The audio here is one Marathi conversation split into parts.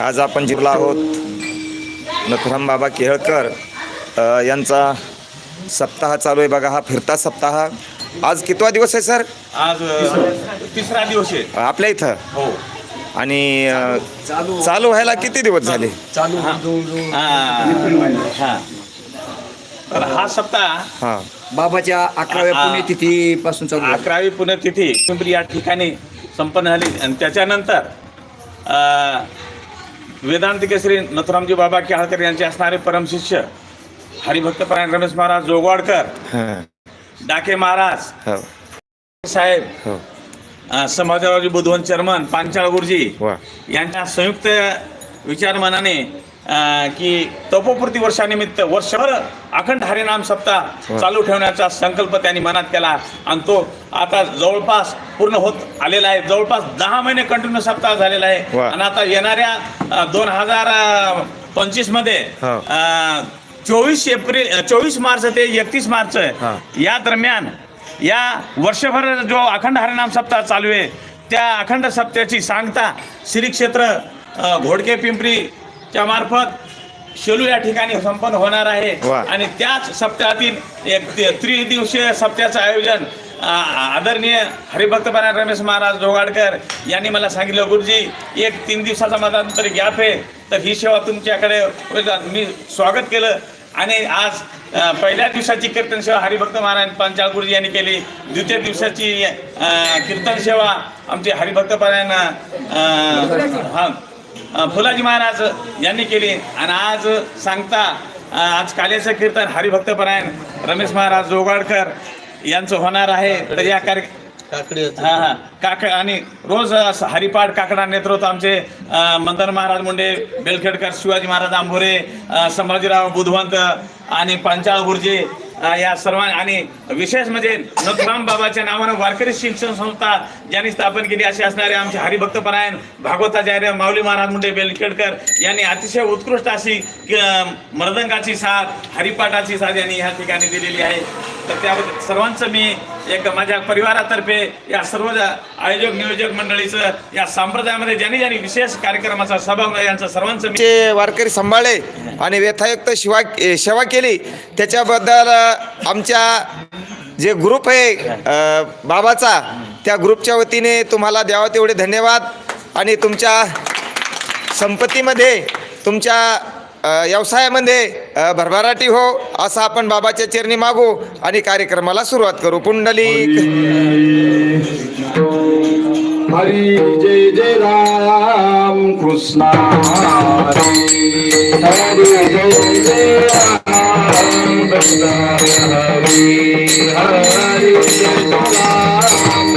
आज आपण जिरला आहोत. नथुराम बाबा केहळकर अ, यांचा सप्ताह चालू आहे बघा हा फिरता सप्ताह. आज कितवा दिवस आहे सर? आज तिसरा दिवस आहे. आपल्या इथं? हो. आणि चालू व्हायला किती दिवस झाले? हा. हा. तर हा सप्ताह हां. बाबाच्या अकराव्या आ- पुण्यतिथीपासून चालू आहे. अकरावी पुण्यतिथी या ठिकाणी संपन्न झाली. आणि त्याच्यानंतर अ, वेदांत केसरी नथुरामजी बाबा केळकर यांचे असणारे परमशिष्य हरिभक्तपरायण रमेश महाराज जोगवाडकर डाके महाराज हो. साहेब हो. अ, संभाजीरावजी बुधवंत चर्मन पांचाळ गुरुजी यांच्या संयुक्त विचारमानाने की तपोपूर्ती वर्षानिमित्त वर्षभर अखंड हरिनाम सप्ताह चालू ठेवण्याचा संकल्प त्यांनी मनात केला आणि तो आता जवळपास पूर्ण होत आलेला आहे जवळपास दहा महिने कंटिन्यू सप्ताह झालेला आहे. आणि आता येणाऱ्या दोन हजार पंचवीसमध्ये हो. चोवीस एप्रिल चोवीस मार्च ते एकतीस मार्च हा. या दरम्यान या वर्षभर जो अखंड हरिनाम सप्ताह चालू आहे त्या अखंड सप्त्याची सांगता श्री क्षेत्र घोडके पिंपरीच्या मार्फत शेलू या ठिकाणी संपन्न होणार आहे वा. आणि त्याच सप्ताहातील एक ते- त्रिदिवसीय सप्त्याचं आयोजन आदरणीय हरिभक्तपरायण रमेश महाराज जोगाडकर यांनी मला सांगितलं गुरुजी एक तीन दिवसाचा मतांतर गॅप आहे तर ही सेवा तुमच्याकडे होईल. मी स्वागत केलं आणि आज अ, पहिल्या दिवसाची कीर्तन सेवा हरिभक्त महाराज पांचाळ गुरुजी यांनी केली द्वितीय दिवसाची अ, कीर्तन सेवा आमचे हरिभक्तपरायण अ, हा फुलाजी महाराज यांनी केली. आणि आज सांगता आज काल्याचं कीर्तन हरिभक्तपरायण रमेश महाराज जोगाडकर यांचं होणार आहे. तर या कार्य हा हा. काक आणि रोज हरिपाठ काकडा नेतृत्व आमचे मंदन महाराज मुंडे बेलखेडकर शिवाजी महाराज आंभोरे संभाजीराव बुधवंत आणि पांचाळ गुरुजी या सर्व आणि विशेष म्हणजे नथुराम बाबाच्या नावानं वारकरी शिक्षण संस्था ज्यांनी स्थापन केली असे असणारे आमचे हरिभक्तपरायण भागवताचार्य माऊली महाराज मुंडे बेलखेडकर यांनी अतिशय उत्कृष्ट अशी मृदंगाची साथ हरिपाठाची साथ यांनी ह्या ठिकाणी दिलेली आहे. तर त्याबद्दल सर्वांचं मी एक माझ्या परिवारातर्फे या सर्व आयोजक नियोजक मंडळीचं या संप्रदायामध्ये ज्यांनी ज्यांनी विशेष कार्यक्रमाचा सहभाग यांचा यांचं सर्वांचं मी वारकरी सांभाळले आणि व्यथायुक्त शिवा सेवा केली त्याच्याबद्दल आमच्या जे ग्रुप आहे बाबाचा त्या ग्रुपच्या वतीने तुम्हाला द्यावा तेवढे धन्यवाद. आणि तुमच्या संपत्तीमध्ये तुमच्या व्यवसायामध्ये भरभराटी हो असं आपण बाबाच्या चरणी मागू आणि कार्यक्रमाला सुरुवात करू. पुंडली हरी जय जय राम कृष्णा हरी हरी जय जय राम कृष्ण हरी हरी जय राम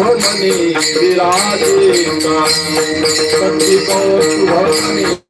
भगवानी विराजे का शक्ति को भगवानी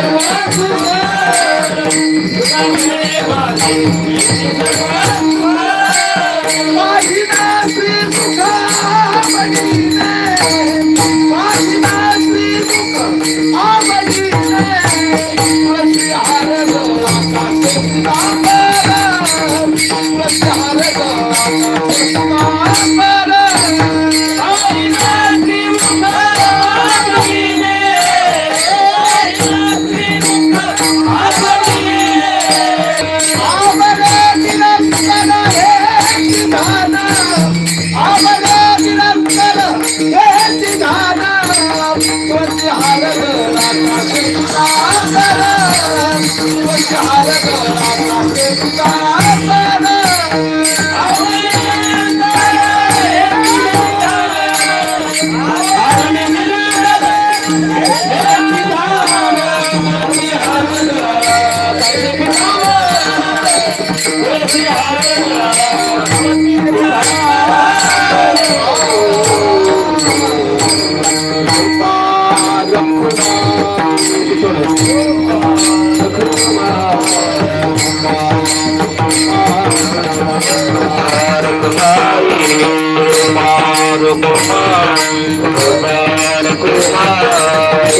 Hari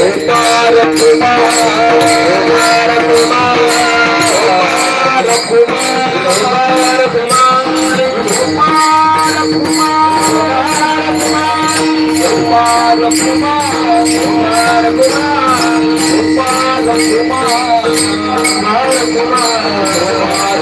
Kumar Kumar Kumar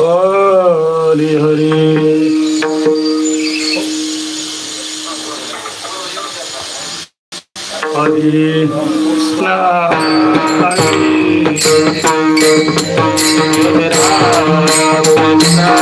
Hari Hari. Hari जय हरी हरी.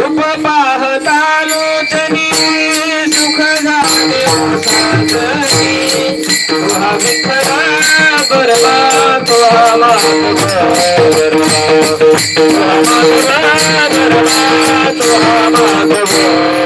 रूप पाहता लोचनी सुख झाले तुहा विठ्ठला बरवा तुहा माधव बरवा तुहा माधव बरवा तुहा माधव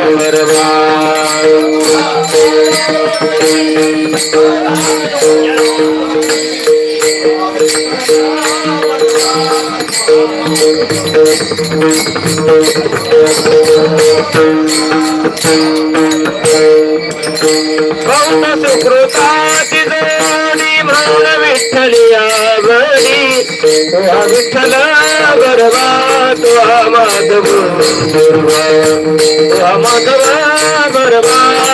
सुकृताची जोडी म्हण विठ्ठलिया गडी तुहा विठ्ठल गरबा तुहा माधव तुहा माधव गरबा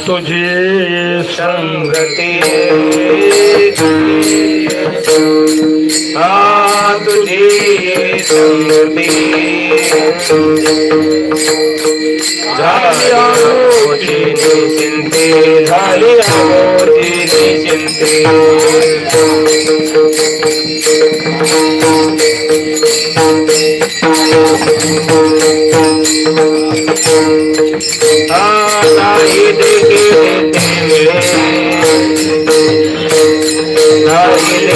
राम कृष्ण हरी जय जय राम जय जय राम हरी जय जय राम हरी तुझे संगती हा तुझी संगती झाली आमोची निश्चिंते झाली आमोची निश्चिंते हा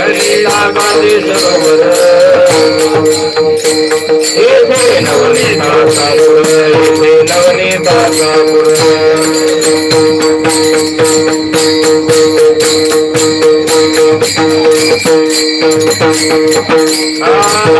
गणिता कांदे सरोवर येथे नवनीता सापुर येथे नवनीता सापुर नाही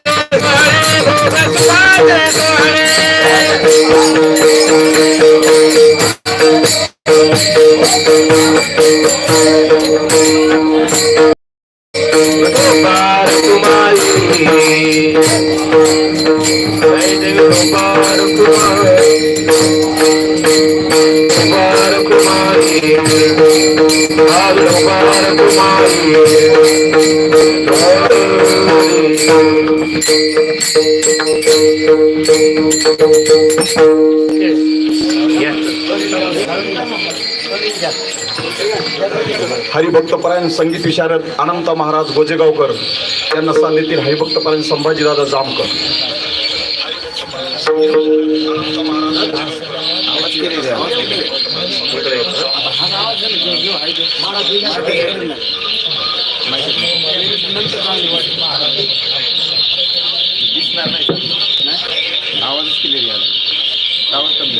हरिभक्तपरायण संगीत विशारद अनंत महाराज गोजेगावकर यांना सान्निधीतील हरिभक्तपरायण संभाजीदादा जामकर. आला नाही आवाजच क्लिअर आला आवाज कमी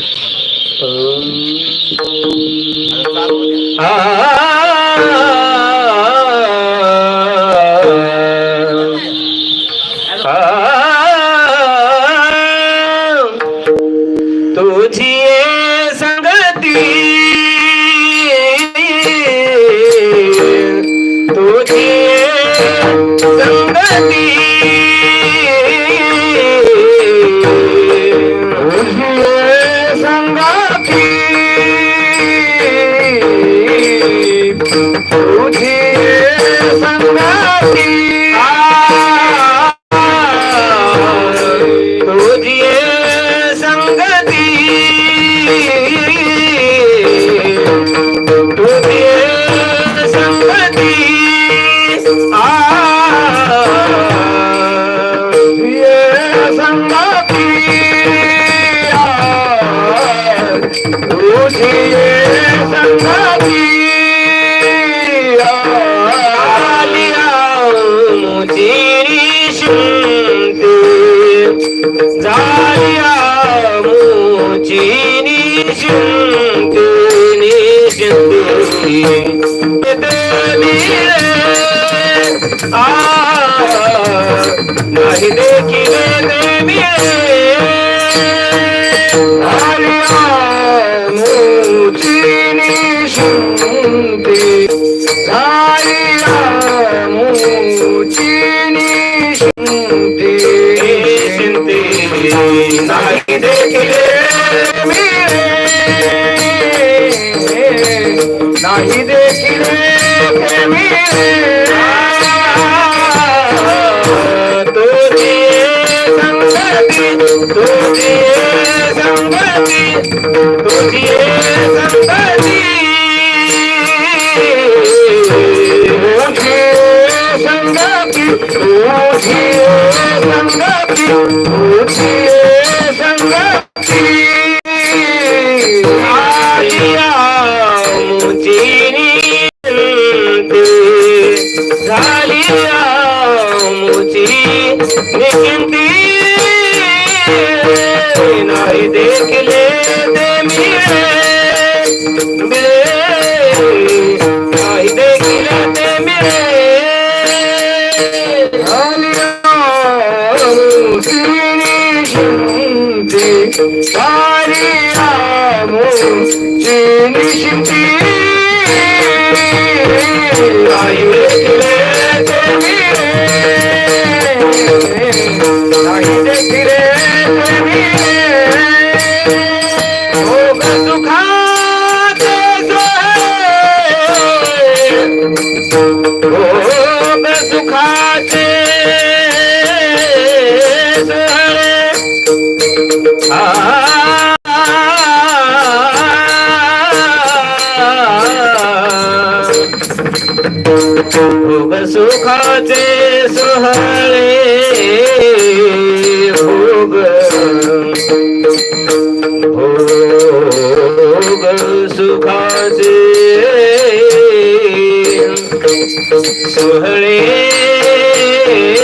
নাহি দেখিলে দেবী হরি মুচিনি শুনতে Are you Sorry. Hare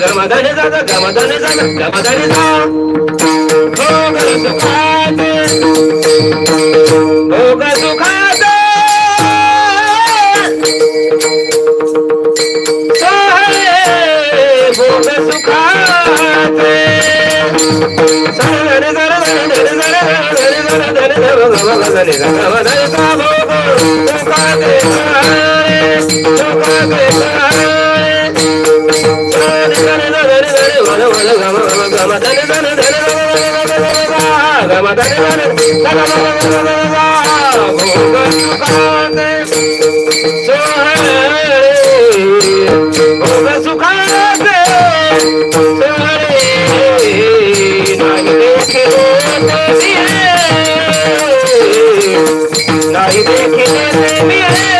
గమ ధని గమ ధని గమ ధని Yeah. म्हणे आता आणि